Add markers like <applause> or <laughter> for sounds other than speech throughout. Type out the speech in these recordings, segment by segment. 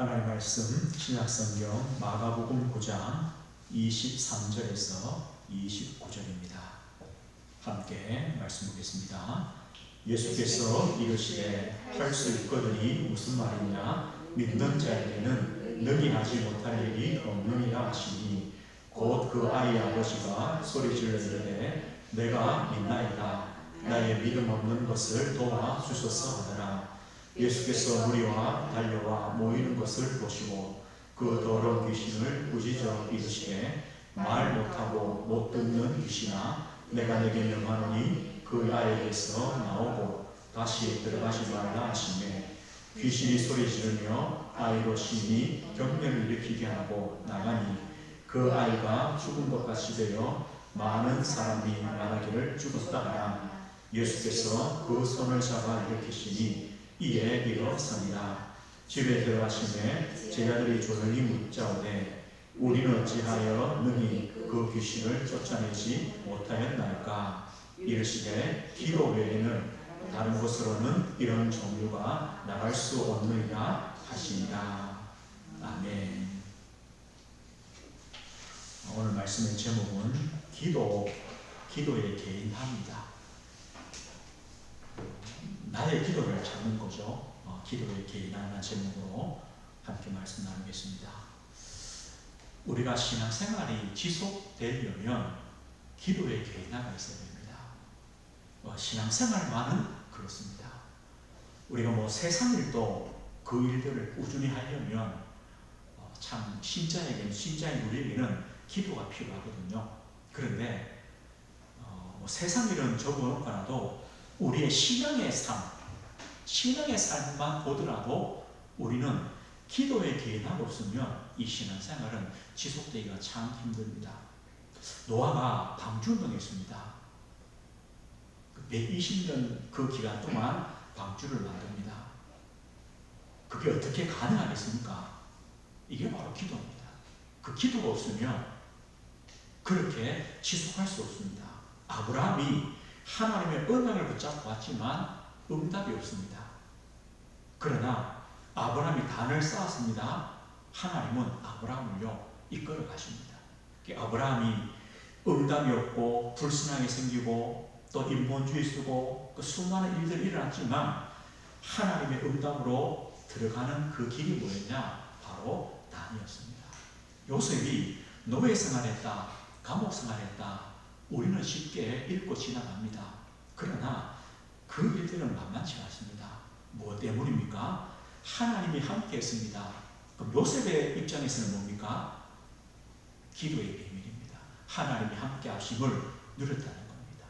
하나님 말씀 신약성경 마가복음 9장 23절에서 29절입니다. 함께 말씀 보겠습니다. 예수께서 이르시되 할 수 있거든이 무슨 말이냐 믿는 자에게는 능히 하지 못할 일이 없느니라 하시니 곧 그 아이 아버지가 소리질러 이르되 내가 믿나이다 나의 믿음 없는 것을 도와 주소서 하더라 예수께서 무리와 달려와 모이는 것을 보시고 그 더러운 귀신을 꾸짖어 이르시되 말 못하고 못 듣는 귀신아 내가 내게 명하노니 그 아이에게서 나오고 다시 들어가지 말라 하시매 귀신이 소리 지르며 아이로 심히 경멸을 일으키게 하고 나가니 그 아이가 죽은 것 같이 되어 많은 사람이 말하기를 죽었다 하나 예수께서 그 손을 잡아 일으키시니 이에 일어섭니다. 집에 들어가시매 제자들이 조용히 묻자오되 우리는 어찌하여 능히 그 귀신을 쫓아내지 못하였나이까? 이르시되 기도 외에는 다른 곳으로는 이런 종류가 나갈 수 없느니라 하시니라 아멘. 오늘 말씀의 제목은 기도 기도의 개인합니다 나의 기도를 찾는 거죠. 어, 기도의 개인하는 제목으로 함께 말씀 나누겠습니다. 우리가 신앙생활이 지속되려면 기도의 개인화가 있어야 됩니다. 어, 신앙생활만은 그렇습니다. 우리가 뭐 세상 일도 그 일들을 꾸준히 하려면 어, 참 신자에게는 신자인 우리에게는 기도가 필요하거든요. 그런데 어, 뭐 세상 일은 적어놓고라도 우리의 신앙의 삶, 신앙의 삶만 보더라도 우리는 기도에 개인하고 없으면 이 신앙생활은 지속되기가 참 힘듭니다. 노아가 방주운동했습니다. 120년 그 기간 동안 방주를 만듭니다. 그게 어떻게 가능하겠습니까? 이게 바로 기도입니다. 그 기도가 없으면 그렇게 지속할 수 없습니다. 아브라함이 하나님의 언약을 붙잡고 왔지만 응답이 없습니다. 그러나 아브라함이 단을 쌓았습니다. 하나님은 아브라함을요 이끌어 가십니다. 아브라함이 응답이 없고 불순하게 생기고 또 인본주의 쓰고 그 수많은 일들이 일어났지만 하나님의 응답으로 들어가는 그 길이 뭐였냐? 바로 단이었습니다. 요셉이 노예 생활했다, 감옥 생활했다, 우리는 쉽게 읽고 지나갑니다. 그러나 그 일들은 만만치 않습니다. 뭐 때문입니까? 하나님이 함께 했습니다. 그럼 요셉의 입장에서는 뭡니까? 기도의 비밀입니다. 하나님이 함께 하심을 누렸다는 겁니다.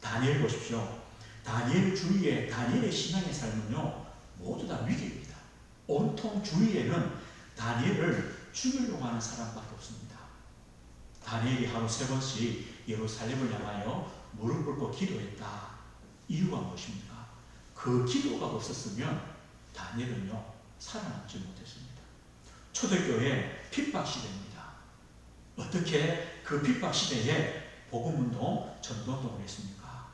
다니엘 보십시오. 다니엘 주위에 다니엘의 신앙의 삶은요 모두 다 위기입니다. 온통 주위에는 다니엘을 죽이려고 하는 사람밖에 없습니다. 다니엘이 하루 세 번씩 예루살렘을 향하여 무릎 꿇고 기도했다. 이유가 무엇입니까? 그 기도가 없었으면 다니엘은요 살아남지 못했습니다. 초대교회 핍박 시대입니다. 어떻게 그 핍박 시대에 복음운동, 전도운동을 했습니까?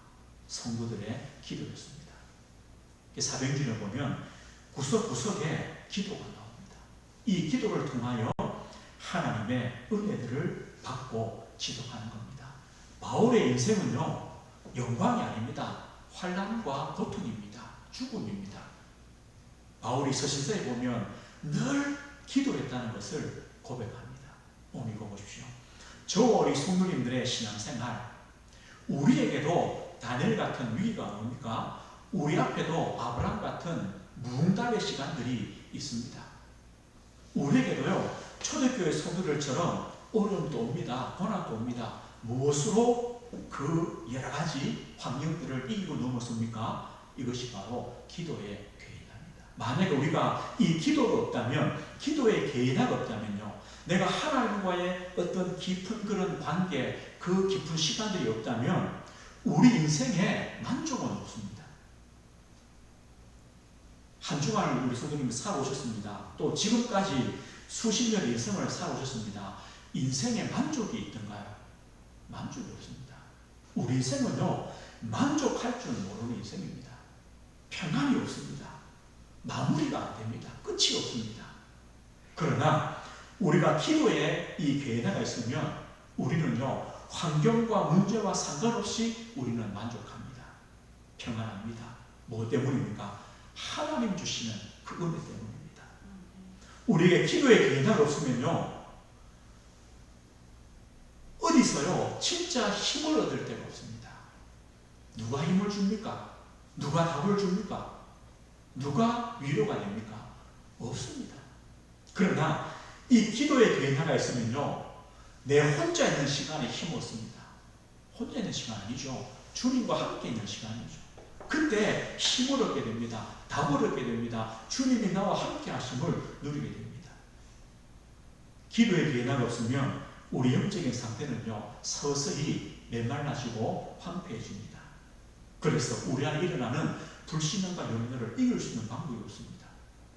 성도들의 기도였습니다. 사병진을 보면 구석구석에 기도가 나옵니다. 이 기도를 통하여 하나님의 은혜들을 받고 지속하는 겁니다. 바울의 인생은요, 영광이 아닙니다. 환란과 고통입니다. 죽음입니다. 바울이 서신서에 보면 늘 기도했다는 것을 고백합니다. 오늘 읽어보십시오. 저 어리 성도님들의 신앙생활, 우리에게도 다니엘 같은 위기가 옵니까? 우리 앞에도 아브라함 같은 무응답의 시간들이 있습니다. 우리에게도요, 초대교회 성도들처럼 어려움도 옵니다. 고난도 옵니다. 무엇으로 그 여러 가지 환경들을 이기고 넘었습니까? 이것이 바로 기도의 개인합니다. 만약에 우리가 이 기도가 없다면, 기도의 개인화가 없다면요, 내가 하나님과의 어떤 깊은 그런 관계, 그 깊은 시간들이 없다면, 우리 인생에 만족은 없습니다. 한 주간을 우리 성도님이 살아오셨습니다. 또 지금까지 수십 년의 인생을 살아오셨습니다. 인생에 만족이 있던가요? 만족이 없습니다. 우리 인생은요, 만족할 줄 모르는 인생입니다. 평안이 없습니다. 마무리가 안 됩니다. 끝이 없습니다. 그러나 우리가 기도에 이 괴나가 있으면 우리는요 환경과 문제와 상관없이 우리는 만족합니다. 평안합니다. 뭐 때문입니까? 하나님 주시는 그 은혜 때문입니다. 우리에게 기도의 괴나가 없으면요 어디서요 진짜 힘을 얻을 데가 없습니다. 누가 힘을 줍니까? 누가 답을 줍니까? 누가 위로가 됩니까? 없습니다. 그러나 이 기도의 변화가 있으면요, 내 혼자 있는 시간에 힘 얻습니다. 혼자 있는 시간 아니죠. 주님과 함께 있는 시간이죠. 그때 힘을 얻게 됩니다. 답을 얻게 됩니다. 주님이 나와 함께 하심을 누리게 됩니다. 기도의 변화가 없으면 우리 영적인 상태는요, 서서히 메말라지고 황폐해집니다. 그래서 우리 안에 일어나는 불신앙과 염려를 이길 수 있는 방법이 없습니다.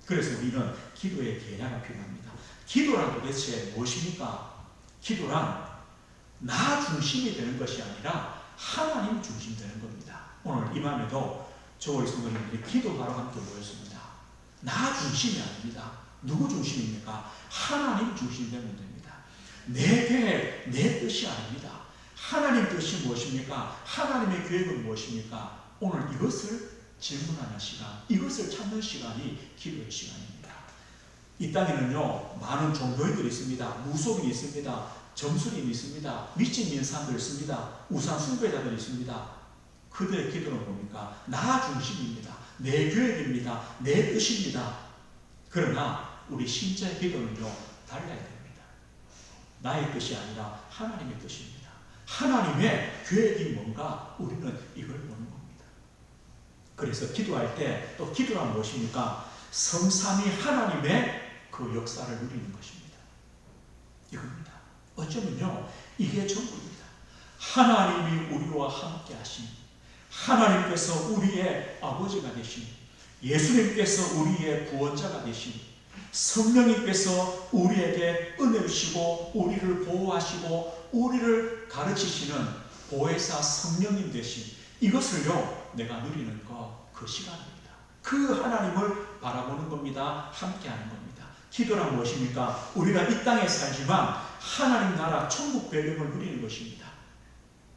그래서 우리는 기도의 계략이 필요합니다. 기도란 도대체 무엇입니까? 기도란 나 중심이 되는 것이 아니라 하나님 중심 되는 겁니다. 오늘 이 밤에도 저희 성도님들이 기도하러 함께 모였습니다. 나 중심이 아닙니다. 누구 중심입니까? 하나님 중심 되면 됩니다. 내 계획, 내 뜻이 아닙니다. 하나님 뜻이 무엇입니까? 하나님의 계획은 무엇입니까? 오늘 이것을 질문하는 시간, 이것을 찾는 시간이 기도의 시간입니다. 이 땅에는요, 많은 종교인들이 있습니다. 무속인이 있습니다. 점술인이 있습니다. 있는 사람들 있습니다. 우상 숭배자들이 있습니다. 그들의 기도는 뭡니까? 나 중심입니다. 내 계획입니다. 내 뜻입니다. 그러나 우리 신자의 기도는요, 됩니다. 나의 뜻이 아니라 하나님의 뜻입니다. 하나님의 계획이 뭔가 우리는 이걸 보는 겁니다. 그래서 기도할 때 또 기도란 무엇입니까? 성삼위 하나님의 그 역사를 누리는 것입니다. 이겁니다. 어쩌면요, 이게 전부입니다. 하나님이 우리와 함께 하신, 하나님께서 우리의 아버지가 되신, 예수님께서 우리의 구원자가 되신, 성령님께서 우리에게 은혜 주시고, 우리를 보호하시고, 우리를 가르치시는 보혜사 성령님 되신, 이것을요, 내가 누리는 거, 그 시간입니다. 그 하나님을 바라보는 겁니다. 함께하는 겁니다. 기도란 무엇입니까? 우리가 이 땅에 살지만 하나님 나라 천국 배경을 누리는 것입니다.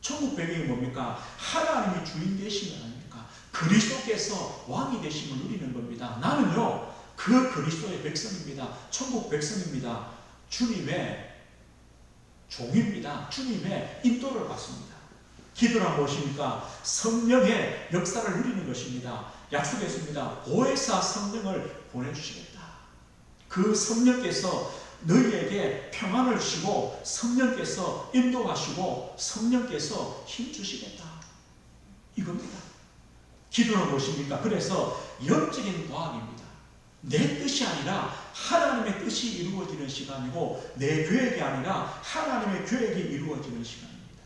천국 배경이 뭡니까? 하나님이 주인 되시는 아닙니까? 그리스도께서 왕이 되심을 누리는 겁니다. 나는요, 그 그리스도의 백성입니다. 천국 백성입니다. 주님의 종입니다. 주님의 인도를 받습니다. 기도란 무엇입니까? 성령의 역사를 누리는 것입니다. 약속했습니다. 보혜사 성령을 보내주시겠다. 그 성령께서 너희에게 평안을 주시고 성령께서 인도하시고 성령께서 힘 주시겠다. 이겁니다. 기도는 무엇입니까? 그래서 영적인 과학입니다. 내 뜻이 아니라 하나님의 뜻이 이루어지는 시간이고 내 계획이 아니라 하나님의 계획이 이루어지는 시간입니다.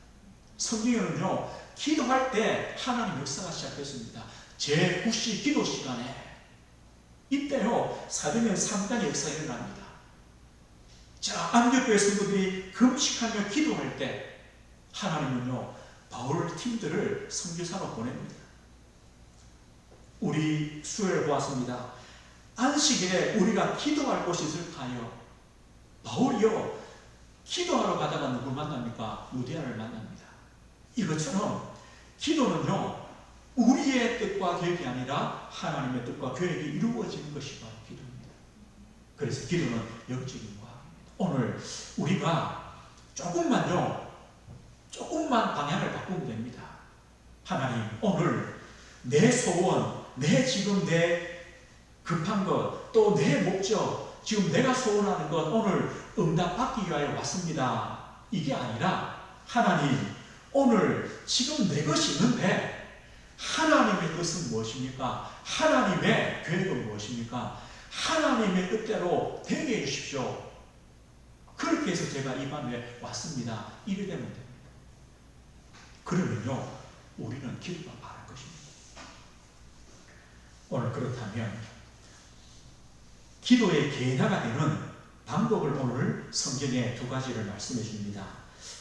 성경에는요, 기도할 때 하나님 역사가 시작됐습니다. 제9시 기도 시간에 이때요, 사도행 3단의 역사가 일어납니다. 자, 안교교의 성도들이 금식하며 기도할 때 하나님은요, 바울 팀들을 성교사로 보냅니다. 우리 수요일 보았습니다. 안식일에 우리가 기도할 곳이 있을까요? 바울이요, 기도하러 가다가 누굴 만납니까? 무디아를 만납니다. 이것처럼 기도는요, 우리의 뜻과 계획이 아니라 하나님의 뜻과 계획이 이루어지는 것이 바로 기도입니다. 그래서 기도는 영적인 과학입니다. 오늘 우리가 조금만요, 조금만 방향을 바꾸면 됩니다. 하나님, 오늘 내 소원, 내 지금 내 급한 것, 또 내 목적, 지금 내가 소원하는 것 오늘 응답받기 위하여 왔습니다. 이게 아니라 하나님, 오늘 지금 내 것이 있는데 하나님의 뜻은 무엇입니까? 하나님의 계획은 무엇입니까? 하나님의 뜻대로 되게 해주십시오. 그렇게 해서 제가 이 밤에 왔습니다. 이래 되면 됩니다. 그러면요, 우리는 기도가 바랄 것입니다. 오늘 그렇다면, 기도의 계나가 되는 방법을 오늘 성경에 두 가지를 말씀해 줍니다.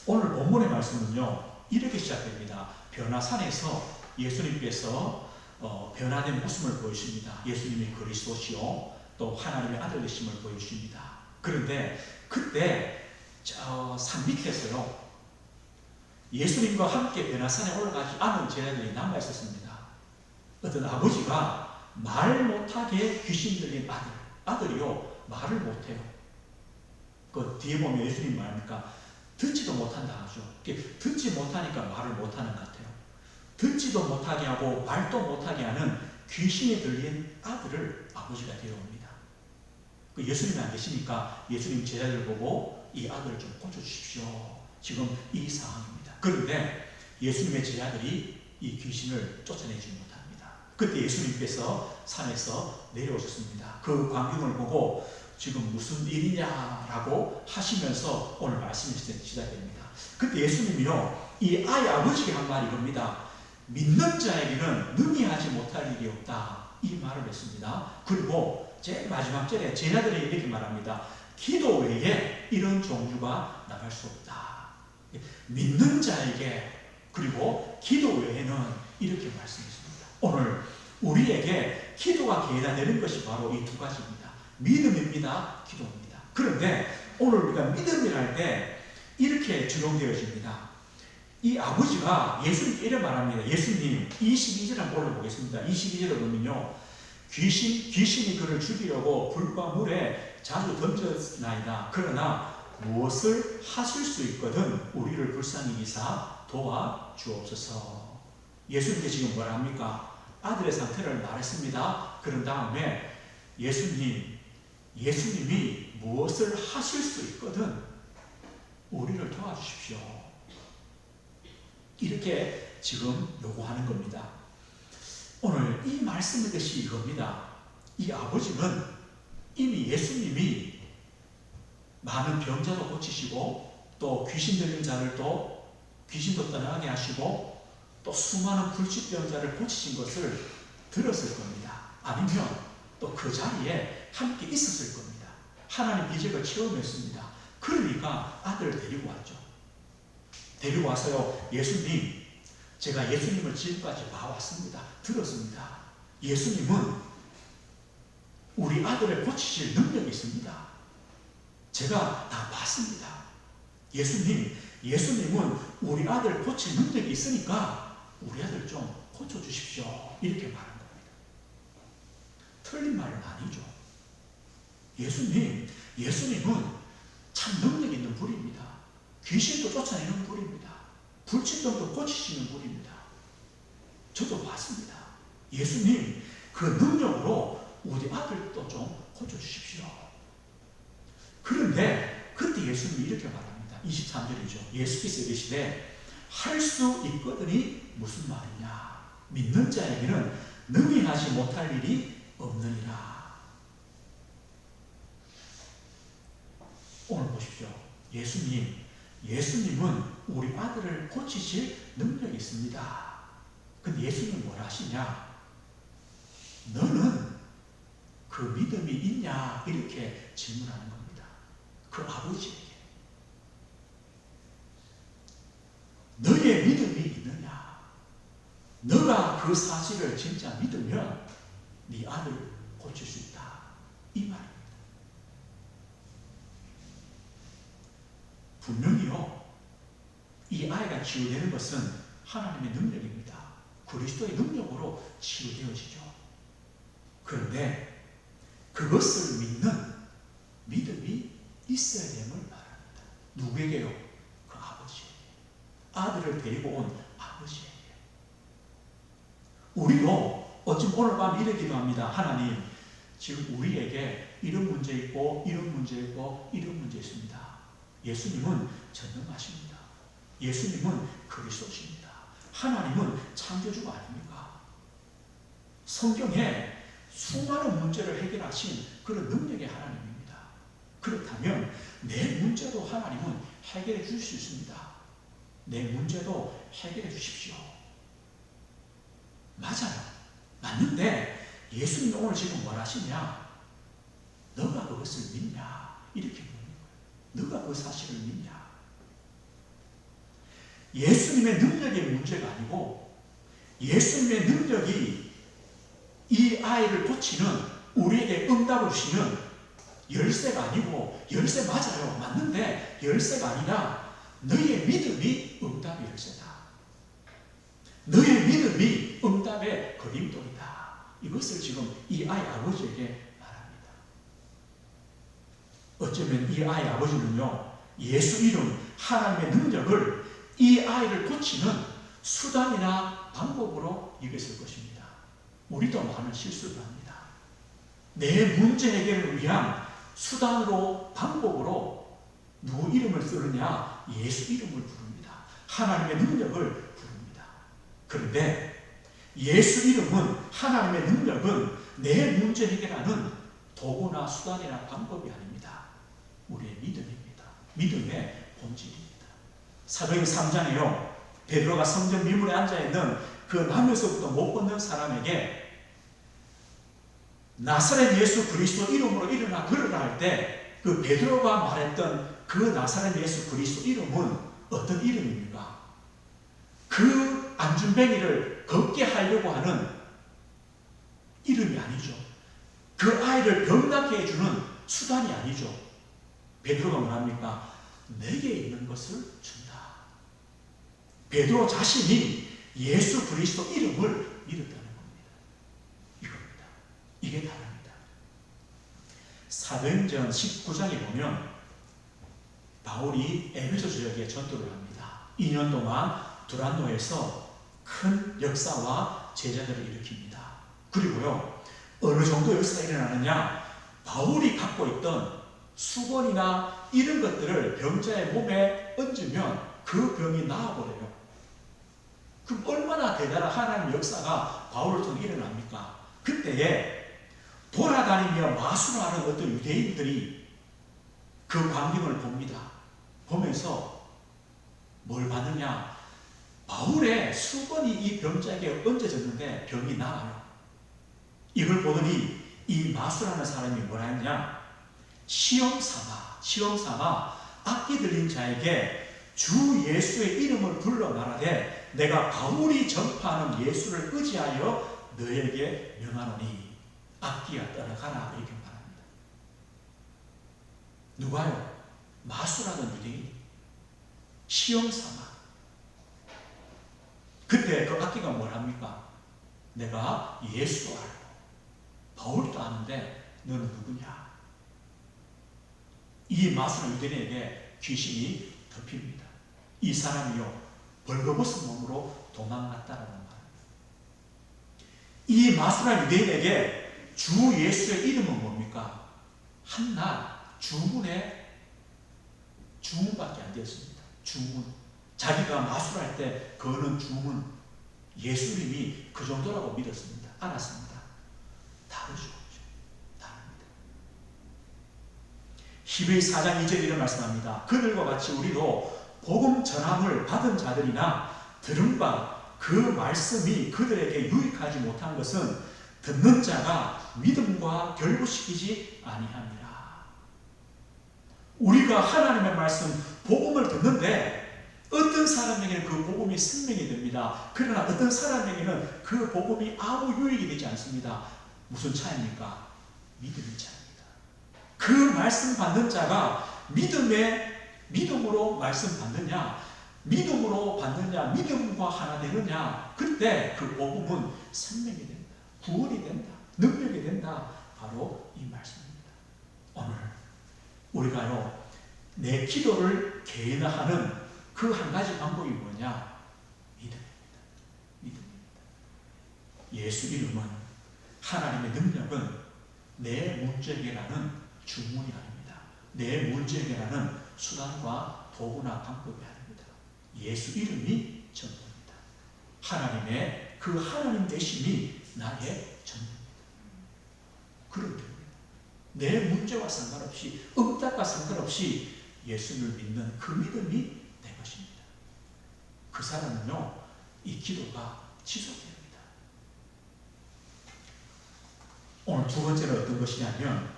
오늘 본문의 말씀은요, 이렇게 시작됩니다. 변화산에서 예수님께서 어, 변화된 모습을 보여줍니다. 예수님이 그리스도시요 또 하나님의 아들 되심을 보여줍니다. 그런데 그때 저산 밑에서요. 예수님과 함께 베나산에 올라가지 않은 제자들이 남아 있었습니다. 어떤 아버지가 말 못하게 귀신 들린 아들, 아들이요 말을 못해요. 그 뒤에 보면 예수님 말합니까? 듣지도 못한다 하죠. 듣지 못하니까 말을 못하는 것 같아요. 듣지도 못하게 하고 말도 못하게 하는 귀신이 들린 아들을 아버지가 데려옵니다. 그 예수님이 안 계시니까 예수님 제자들 보고 이 아들을 좀 고쳐주십시오. 지금 이 상황입니다. 그런데 예수님의 제자들이 이 귀신을 쫓아내지 못합니다. 그때 예수님께서 산에서 내려오셨습니다. 그 광경을 보고 지금 무슨 일이냐라고 하시면서 오늘 말씀이 시작됩니다. 그때 예수님이요, 이 아이 아버지가 한 말이 겁니다. 믿는 자에게는 능히 하지 못할 일이 없다. 이 말을 했습니다. 그리고 제일 마지막 절에 제자들이 이렇게 말합니다. 기도 외에 이런 종류가 나갈 수 없다. 믿는 자에게 그리고 기도 외에는 이렇게 말씀했습니다. 오늘 우리에게 기도가 계단되는 것이 바로 이 두 가지입니다. 믿음입니다. 기도입니다. 그런데 오늘 우리가 믿음이랄 때 이렇게 적용되어집니다. 이 아버지가 예수님께 이래 말합니다. 예수님 22절 한번 올려보겠습니다. 22절을 보면요. 귀신, 귀신이 그를 죽이려고 불과 물에 자주 던졌나이다. 그러나 무엇을 하실 수 있거든 우리를 불쌍히 기사 도와 주옵소서. 예수님께 지금 뭐라 합니까? 아들의 상태를 말했습니다. 그런 다음에 예수님, 예수님이 무엇을 하실 수 있거든 우리를 도와주십시오. 이렇게 지금 요구하는 겁니다. 오늘 이 말씀의 것이 이겁니다. 이 아버지는 이미 예수님이 많은 병자도 고치시고 또 귀신 들린 자를 또 귀신도 떠나게 하시고 또 수많은 불치병자를 고치신 것을 들었을 겁니다. 아니면 또 그 자리에 함께 있었을 겁니다. 하나님 기적을 체험했습니다. 그러니까 아들을 데리고 왔죠. 데리고 와서요, 예수님, 제가 예수님을 지금까지 봐왔습니다. 들었습니다. 예수님은 우리 아들을 고치실 능력이 있습니다. 제가 다 봤습니다. 예수님, 예수님은 우리 아들 고칠 능력이 있으니까 우리 아들 좀 고쳐주십시오. 이렇게 말한 겁니다. 틀린 말은 아니죠. 예수님, 예수님은 참 능력 있는 분입니다. 귀신도 쫓아내는 분입니다. 불치병도 고치시는 분입니다. 저도 봤습니다. 예수님, 그 능력으로 우리 아들도 좀 고쳐주십시오. 그런데 그때 예수님이 이렇게 말합니다. 23절이죠. 예수께서 이르시되 할 수 있거든이 무슨 말이냐. 믿는 자에게는 능히 하지 못할 일이 없느니라. 오늘 보십시오. 예수님, 예수님은 우리 아들을 고치실 능력이 있습니다. 근데 예수님 뭘 하시냐? 너는 그 믿음이 있냐? 이렇게 질문하는 겁니다. 그 아버지에게. 너의 믿음이 있느냐? 너가 그 사실을 진짜 믿으면 네 아들 고칠 수 있다. 이 말입니다. 분명히요. 이 아이가 치유되는 것은 하나님의 능력입니다. 그리스도의 능력으로 치유되어지죠. 그런데 그것을 믿는 믿음이 있어야 됨을 말합니다. 누구에게요? 그 아버지에게. 아들을 데리고 온 아버지에게. 우리도 어쩜 오늘 밤 이래 기도합니다. 하나님, 지금 우리에게 이런 문제 있고, 이런 문제 있고, 이런 문제 있습니다. 예수님은 전능하십니다. 예수님은 그리스도십니다. 하나님은 창조주가 아닙니까? 성경에 수많은 문제를 해결하신 그런 능력의 하나님입니다. 그렇다면 내 문제도 하나님은 해결해 주실 수 있습니다. 내 문제도 해결해 주십시오. 맞아요. 맞는데 예수님 오늘 지금 뭘 하시냐? 너가 그것을 믿냐? 이렇게 묻는 거예요. 너가 그 사실을 믿냐? 예수님의 능력의 문제가 아니고 예수님의 능력이 이 아이를 고치는 우리에게 응답을 주시는 열쇠가 아니고 열쇠 맞아요. 맞는데 열쇠가 아니라 너의 믿음이 응답의 열쇠다. 너의 믿음이 응답의 거림돌이다. 이것을 지금 이 아이 아버지에게 말합니다. 어쩌면 이 아이 아버지는요, 예수 이름, 하나님의 능력을 이 아이를 고치는 수단이나 방법으로 여겼을 것입니다. 우리도 많은 실수를 합니다. 내 문제 해결을 위한 수단으로, 방법으로 누구 이름을 쓰느냐? 예수 이름을 부릅니다. 하나님의 능력을 부릅니다. 그런데 예수 이름은, 하나님의 능력은 내 문제 해결하는 도구나 수단이나 방법이 아닙니다. 우리의 믿음입니다. 믿음의 본질입니다. 사도행 3장에요. 베드로가 성전 미문에 앉아 있는 그 나무에서부터 못 걷는 사람에게 나사렛 예수 그리스도 이름으로 일어나 걸으라 할 때 그 베드로가 말했던 그 나사렛 예수 그리스도 이름은 어떤 이름입니까? 그 안준뱅이를 걷게 하려고 하는 이름이 아니죠. 그 아이를 병낫게 해주는 수단이 아니죠. 베드로가 뭐합니까? 내게 있는 것을 준다. 베드로 자신이 예수 그리스도 이름을 믿었다는 겁니다. 이겁니다. 이게 다릅니다. 사도행전 19장에 보면 바울이 에베소 지역에 전도를 합니다. 2년 동안 두란노에서 큰 역사와 제자들을 일으킵니다. 그리고요, 어느 정도 역사가 일어나느냐, 바울이 갖고 있던 수건이나 이런 것들을 병자의 몸에 얹으면 그 병이 나아버려요. 그럼 얼마나 대단한 하나님의 역사가 바울을 통해 일어납니까? 그때에 돌아다니며 마술하는 어떤 유대인들이 그 광경을 봅니다. 보면서 뭘 받느냐? 바울의 수건이 이 병자에게 얹어졌는데 병이 나아요. 이걸 보더니 이 마술하는 사람이 뭐라 했냐? 시험 삼아, 시험 삼아 악기 들린 자에게 주 예수의 이름을 불러 말하되 내가 바울이 전파하는 예수를 의지하여 너에게 명하노니 악기야 떠나가라 이렇게 말합니다. 누가요? 마술하는 유대인 시험 삼아 그때 그 악기가 뭐랍니까? 내가 예수 알고 바울도 아는데 너는 누구냐? 이 마술한 유대인에게 귀신이 덮입니다. 이 사람이요 벌거벗은 몸으로 도망갔다라는 말입니다. 이 마술한 유대인에게 주 예수의 이름은 뭡니까? 한날 주문에 주문밖에 안 되었습니다. 주문. 자기가 마술할 때 거는 주문. 예수님이 그 정도라고 믿었습니다. 알았습니다. 다르죠. 다릅니다. 히브리 4장 2절 이런 말씀합니다. 그들과 같이 우리도 복음 전함을 받은 자들이나 들은 바 그 말씀이 그들에게 유익하지 못한 것은 듣는 자가 믿음과 결부시키지 아니함이라. 우리가 하나님의 말씀 복음을 듣는데 어떤 사람에게는 그 복음이 생명이 됩니다. 그러나 어떤 사람에게는 그 복음이 아무 유익이 되지 않습니다. 무슨 차이입니까? 믿음의 차이입니다. 그 말씀 받는 자가 믿음의 믿음으로 말씀 받느냐, 믿음으로 받느냐, 믿음과 하나 되느냐, 그때 그 복음은 생명이 된다, 구원이 된다, 능력이 된다. 바로 이 말씀입니다. 오늘 우리가요, 내 기도를 개인화하는 그 한 가지 방법이 뭐냐? 믿음입니다. 믿음입니다. 예수 이름은 하나님의 능력은 내 문제에라는 주문이 아닙니다. 내 문제에라는 수단과 도구나 방법이 아닙니다. 예수 이름이 전부입니다. 하나님의 그 하나님 되심이 나의 전부입니다. 그런 겁니다. 내 문제와 상관없이 응답과 상관없이 예수를 믿는 그 믿음이 내 것입니다. 그 사람은요, 이 기도가 지속됩니다. 오늘 두 번째는 어떤 것이냐면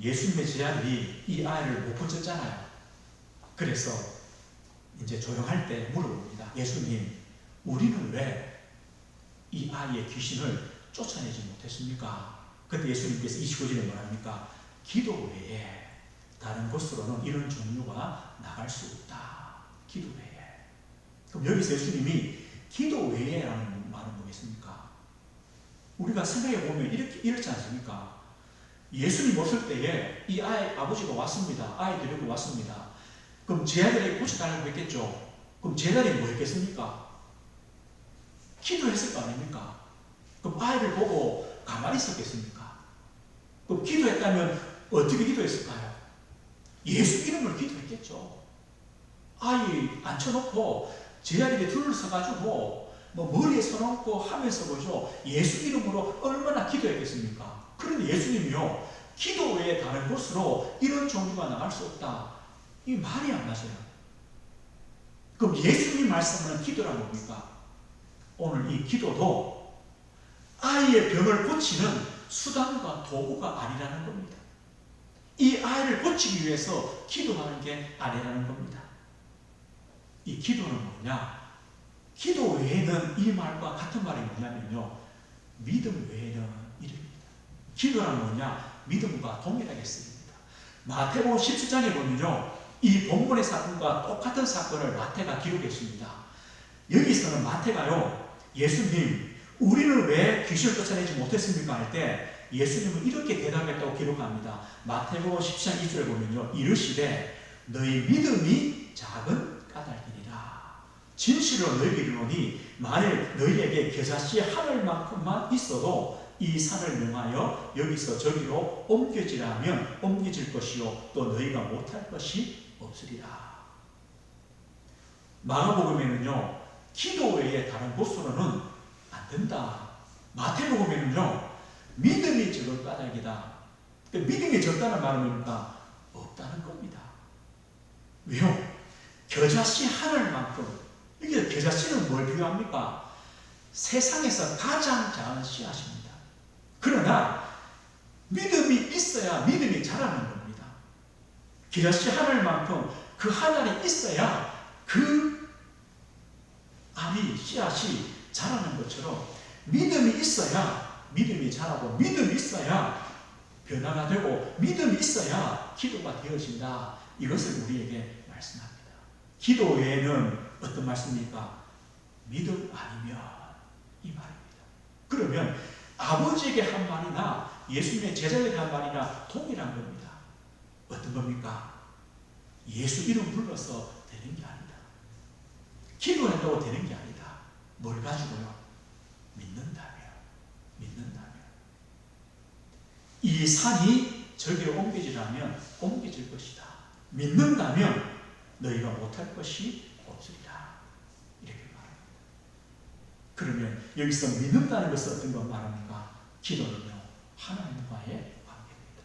예수님의 제자들이 이 아이를 못 고쳤잖아요. 그래서 이제 조용할 때 물어봅니다. 예수님, 우리는 왜 이 아이의 귀신을 쫓아내지 못했습니까? 그때 예수님께서 29절에 뭐합니까? 기도 외에 다른 곳으로는 이런 종류가 나갈 수 없다. 기도 외에. 그럼 여기서 예수님이 기도 외에라는 말은 뭐겠습니까? 우리가 생각해 보면 이렇게 이렇지 않습니까? 예수님 오실 때에 이 아이 아버지가 왔습니다. 아이 데리고 왔습니다. 그럼 제 아들에게 고쳐달라고 했겠죠. 그럼 제 아들이 뭐 했겠습니까? 기도했을 거 아닙니까? 그럼 아이를 보고 가만히 있었겠습니까? 그럼 기도했다면 어떻게 기도했을까요? 예수 이름을 기도했겠죠. 아이 앉혀놓고 제 자리에 줄을 서가지고 뭐 머리에 서놓고 하면서 보죠. 예수 이름으로 얼마나 기도했겠습니까? 그런데 예수님이요. 기도 외에 다른 곳으로 이런 종류가 나갈 수 없다. 이 말이 안 맞아요. 그럼 예수님 말씀하는 기도란 뭡니까? 오늘 이 기도도 아이의 병을 고치는 수단과 도구가 아니라는 겁니다. 이 아이를 고치기 위해서 기도하는 게 아니라는 겁니다. 이 기도는 뭐냐? 기도 외에는 이 말과 같은 말이 뭐냐면요. 믿음 외에는 이릅니다. 기도란 뭐냐? 믿음과 동일하게 쓰입니다. 마태복음 17장에 보면요. 이 본문의 사건과 똑같은 사건을 마태가 기록했습니다. 여기서는 마태가요. 예수님, 우리는 왜 귀신을 쫓아내지 못했습니까? 할 때 예수님은 이렇게 대답했다고 기록합니다. 마태복음 10장 2절에 보면요. 이르시되 너희 믿음이 작은 까닭이니라. 진실로 너희에게 이르노니 만일 너희에게 겨자씨 하늘만큼만 있어도 이 산을 명하여 여기서 저기로 옮겨지라면 옮겨질 것이요 또 너희가 못할 것이 없으리라. 마가복음에는요 기도 외에 다른 곳으로는 안 된다. 마태복음에는요 믿음이. 그러니까 믿음이 적다는 말은 뭡니까? 없다는 겁니다. 왜요? 겨자씨 하늘만큼 이게 겨자씨는 뭘 비유합니까? 세상에서 가장 작은 씨앗입니다. 그러나 믿음이 있어야 믿음이 자라는 겁니다. 겨자씨 하늘만큼 그 하늘이 있어야 그 알이 씨앗이 자라는 것처럼 믿음이 있어야 믿음이 자라고 믿음이 있어야 변화가 되고 믿음이 있어야 기도가 되어진다. 이것을 우리에게 말씀합니다. 기도 외에는 어떤 말씀입니까? 믿음 아니면 이 말입니다. 그러면 아버지에게 한 말이나 예수님의 제자에게 한 말이나 동일한 겁니다. 어떤 겁니까? 예수 이름 불러서 되는 게 아니다. 기도한다고 되는 게. 뭘 가지고요? 믿는다면. 믿는다면. 이 산이 저기로 옮겨지라면 옮겨질 것이다. 믿는다면 너희가 못할 것이 없으리라. 이렇게 말합니다. 그러면 여기서 믿는다는 것은 어떤 걸 말합니까? 기도는요, 하나님과의 관계입니다.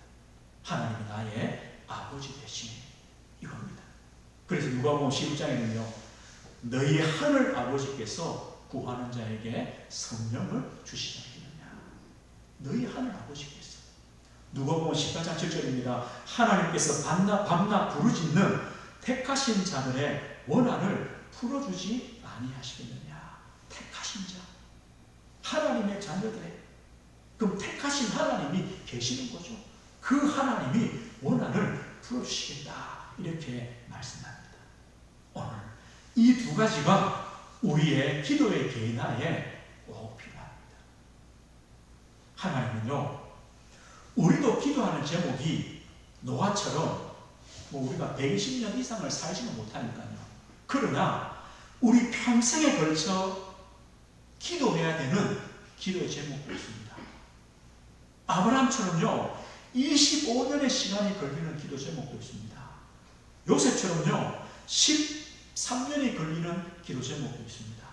하나님이 나의 아버지 되신 이겁니다. 그래서 누가복음 11장에는요, 너희 하늘 아버지께서 구하는 자에게 성령을 주시지 않겠느냐. 너희 하늘 아버지께서. 누가복음 14장 7절입니다. 하나님께서 밤낮, 밤낮 부르짖는 택하신 자들의 원한을 풀어주지 아니하시겠느냐. 택하신 자. 하나님의 자녀들의 그럼 택하신 하나님이 계시는 거죠. 그 하나님이 원한을 풀어주시겠다. 이렇게 말씀합니다. 오늘 이 두 가지가 우리의 기도의 개인화에 꼭 필요합니다. 하나님은요, 우리도 기도하는 제목이 노아처럼 뭐 우리가 120년 이상을 살지는 못하니까요. 그러나 우리 평생에 걸쳐 기도해야 되는 기도의 제목도 있습니다. 아브라함처럼요, 25년의 시간이 걸리는 기도 제목도 있습니다. 요셉처럼요, 13년이 걸리는 기도 제목도 있습니다.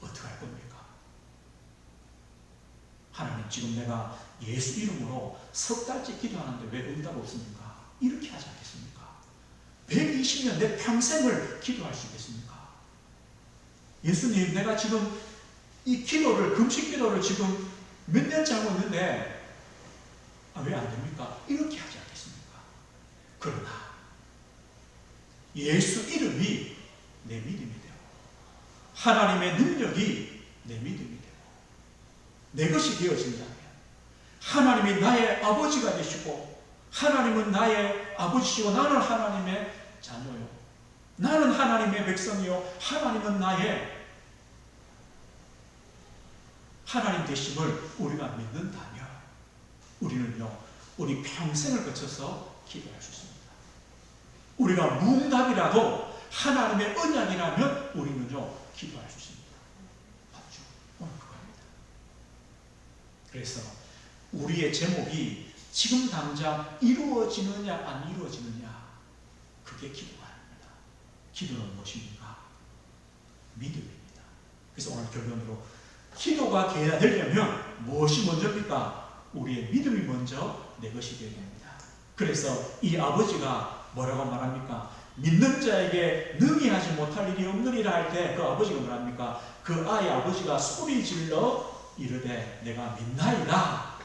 어떻게 할 겁니까? 하나님, 지금 내가 예수 이름으로 석 달째 기도하는데 왜 응답 없습니까? 이렇게 하지 않겠습니까? 120년 내 평생을 기도할 수 있겠습니까? 예수님, 내가 지금 이 기도를, 금식 기도를 지금 몇 년째 하고 있는데, 아, 왜 안 됩니까? 이렇게 하지 않겠습니까? 그러나, 예수 이름이 내 믿음이 되고, 하나님의 능력이 내 믿음이 되고, 내 것이 되어진다면, 하나님이 나의 아버지가 되시고, 하나님은 나의 아버지시고 나는 하나님의 자녀요. 나는 하나님의 백성이요. 하나님은 나의 하나님 되심을 우리가 믿는다면 우리는요, 우리 평생을 거쳐서 기도할 수 있습니다. 우리가 무응답이라도 하나님의 언약이라면 우리는요, 기도할 수 있습니다. 맞죠? 오늘 그겁니다. 그래서 우리의 제목이 지금 당장 이루어지느냐 안 이루어지느냐 그게 기도가 아닙니다. 기도는 무엇입니까? 믿음입니다. 그래서 오늘 결론으로 기도가 되려면 무엇이 먼저입니까? 우리의 믿음이 먼저 내 것이 되어야 됩니다. 그래서 이 아버지가 뭐라고 말합니까? 믿는 자에게 능히 하지 못할 일이 없느니라 할 때 그 아버지가 뭐랍니까? 그 아이 아버지가 소리 질러 이르되 내가 믿나이다.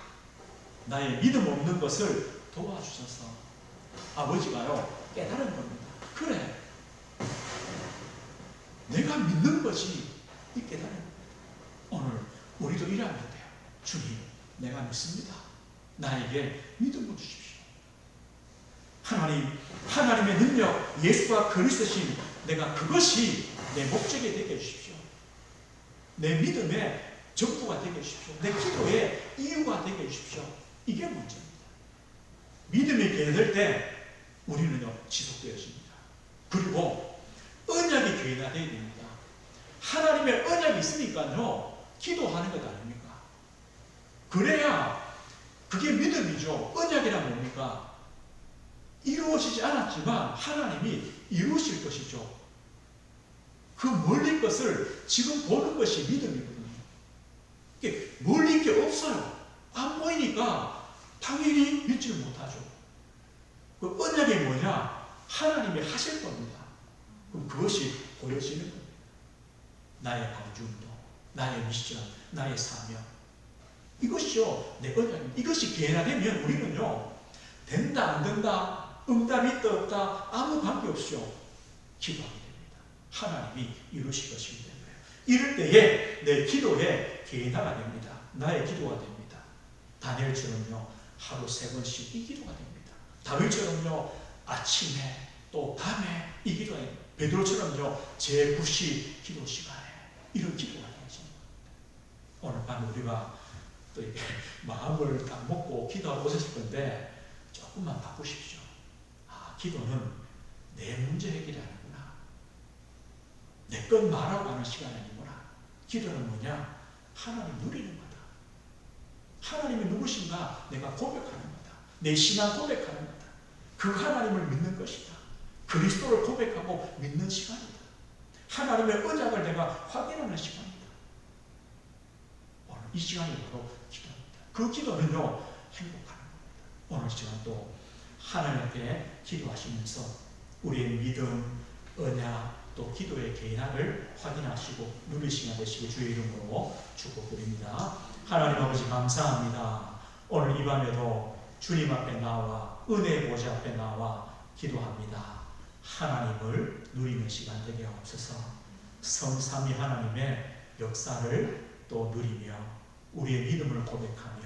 나의 믿음 없는 것을 도와주셔서 아버지가요 깨달은 겁니다. 그래 내가 믿는 것이 이 깨달은 거예요. 오늘 우리도 이러면 돼요. 주님 내가 믿습니다. 나에게 믿음을 주십시오. 하나님 하나님의 능력 예수와 그리스도신 내가 그것이 내 목적이 되게 해주십시오. 내 믿음의 전부가 되게 해주십시오. 내 기도의 이유가 되게 해주십시오. 이게 문제입니다. 믿음이 개될 때 우리는요 지속되어집니다. 그리고 언약이 교회가 되어야 됩니다. 하나님의 언약이 있으니까요 기도하는 것 아닙니까? 그래야 그게 믿음이죠. 언약이란 뭡니까? 이루어지지 않았지만 하나님이 이루실 것이죠. 그 멀리 것을 지금 보는 것이 믿음이거든요. 멀리 게 없어요. 안 보이니까 당연히 믿지를 못하죠. 그 언약이 뭐냐? 하나님이 하실 겁니다. 그럼 그것이 보여지는 겁니다. 나의 방주운동, 나의 미션, 나의 사명. 이것이요, 내 언약입니다. 이것이 개나 되면 우리는요, 된다, 안 된다, 응답이 있다, 없다, 아무 관계없이요, 기도하게 됩니다. 하나님이 이루실 때문에. 이럴 때에 내 기도에 개나가 됩니다. 나의 기도가 됩니다. 다니엘처럼요, 하루 세 번씩 이 기도가 됩니다. 다윗처럼요, 아침에 또 밤에 이 기도가 됩니다. 베드로처럼요, 제9시 기도 시간에 이런 기도가 되죠. 오늘 밤 우리가 또 <laughs> 마음을 딱 먹고 기도하고 오셨을 건데 조금만 바꾸십시오. 아, 기도는 내 문제 해결이 아니구나. 내 것 말하고 하는 시간이 아니구나. 기도는 뭐냐? 하나님 누리는 거다. 하나님이 누구신가? 내가 고백하는 거다. 내 신앙 고백하는 거다. 그 하나님을 믿는 것이다. 그리스도를 고백하고 믿는 시간이다. 하나님의 언약을 내가 확인하는 시간이다. 오늘 이 시간이 바로 기도입니다. 그 기도는요, 행복하는 겁니다. 오늘 시간 또 하나님께 기도하시면서 우리의 믿음, 언약, 또 기도의 개인학을 확인하시고 누리시면 되시고 주의 이름으로 축복드립니다. 하나님 아버지 감사합니다. 오늘 이 밤에도 주님 앞에 나와 은혜의 보좌 앞에 나와 기도합니다. 하나님을 누리는 시간 되게 하옵소서. 성삼위 하나님의 역사를 또 누리며 우리의 믿음을 고백하며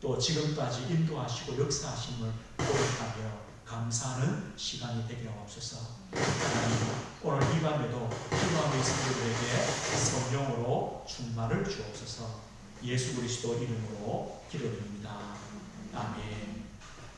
또 지금까지 인도하시고 역사하심을 고백하며 감사하는 시간이 되게 하옵소서. 오늘 이 밤에도 희망의 성도들에게 성령으로 충만을 주옵소서. 예수 그리스도 이름으로 기도드립니다. 아멘.